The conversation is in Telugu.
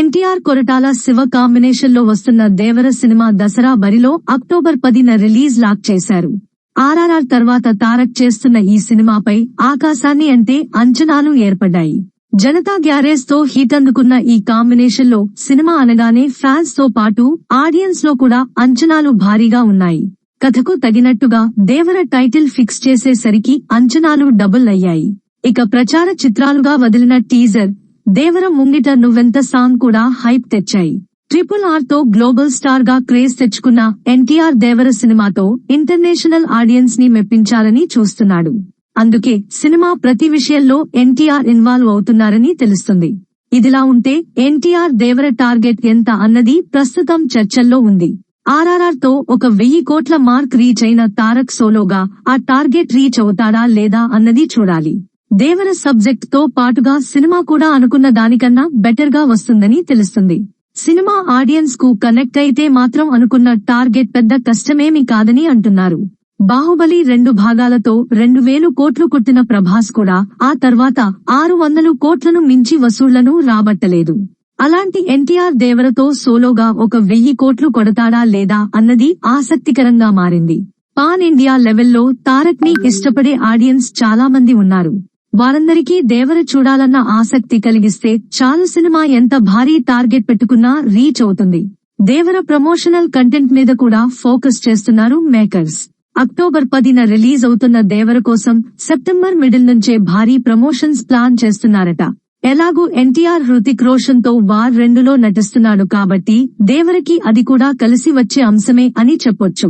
ఎన్టీఆర్ కొరటాల శివ కాంబినేషన్లో వస్తున్న దేవర సినిమా దసరా బరిలో అక్టోబర్ పదిన రిలీజ్ లాక్ చేశారు. ఆర్ఆర్ఆర్ తర్వాత తారక్ చేస్తున్న ఈ సినిమాపై ఆకాశాన్ని అంటే అంచనాలు ఏర్పడ్డాయి. జనతా గ్యారేజ్తో హీట్ అందుకున్న ఈ కాంబినేషన్లో సినిమా అనగానే ఫ్యాన్స్తో పాటు ఆడియన్స్లో కూడా అంచనాలు భారీగా ఉన్నాయి. కథకు తగినట్టుగా దేవర టైటిల్ ఫిక్స్ చేసేసరికి అంచనాలు డబుల్ అయ్యాయి. ఇక ప్రచార చిత్రాలుగా వదిలిన టీజర్ దేవర ముంగిట నువ్వెంత సాంగ్ కూడా హైప్ తెచ్చాయి. ట్రిపుల్ ఆర్తో గ్లోబల్ స్టార్గా క్రేజ్ తెచ్చుకున్న ఎన్టీఆర్ దేవర సినిమాతో ఇంటర్నేషనల్ ఆడియన్స్ని మెప్పించాలని చూస్తున్నాడు. అందుకే సినిమా ప్రతి విషయంలో ఎన్టీఆర్ ఇన్వాల్వ్ అవుతున్నారని తెలుస్తుంది. ఇదిలా ఉంటే ఎన్టీఆర్ దేవర టార్గెట్ ఎంత అన్నది ప్రస్తుతం చర్చల్లో ఉంది. ఆర్ఆర్ఆర్తో ఒక వెయ్యి కోట్ల మార్క్ రీచ్ అయిన తారక్ సోలోగా ఆ టార్గెట్ రీచ్ అవుతాడా లేదా అన్నది చూడాలి. దేవర సబ్జెక్ట్తో పాటుగా సినిమా కూడా అనుకున్న దానికన్నా బెటర్గా వస్తుందని తెలుస్తుంది. సినిమా ఆడియన్స్కు కనెక్ట్ అయితే మాత్రం అనుకున్న టార్గెట్ పెద్ద కష్టమేమి కాదని అంటున్నారు. బాహుబలి రెండు భాగాలతో రెండు వేలు కోట్లు కొట్టిన ప్రభాస్ కూడా ఆ తర్వాత ఆరు వందలు కోట్లను మించి వసూళ్ళను రాబట్టలేదు. అలాంటి ఎన్టీఆర్ దేవరతో సోలోగా ఒక వెయ్యి కోట్లు కొడతాడా లేదా అన్నది ఆసక్తికరంగా మారింది. పాన్ ఇండియా లెవెల్లో తారక్ని ఇష్టపడే ఆడియన్స్ చాలా మంది ఉన్నారు. వారందరికీ దేవర చూడాలన్న ఆసక్తి కలిగిస్తే చాలు సినిమా ఎంత భారీ టార్గెట్ పెట్టుకున్నా రీచ్ అవుతుంది. దేవర ప్రమోషనల్ కంటెంట్ మీద కూడా ఫోకస్ చేస్తున్నారు మేకర్స్. అక్టోబర్ పదిన రిలీజ్ అవుతున్న దేవర కోసం సెప్టెంబర్ మిడిల్ నుంచే భారీ ప్రమోషన్స్ ప్లాన్ చేస్తున్నారట. ఎలాగూ ఎన్టీఆర్ హృతిక్ రోషన్తో వార్ రెండులో నటిస్తున్నాడు కాబట్టి దేవరకి అది కూడా కలిసి వచ్చే అంశమే అని చెప్పొచ్చు.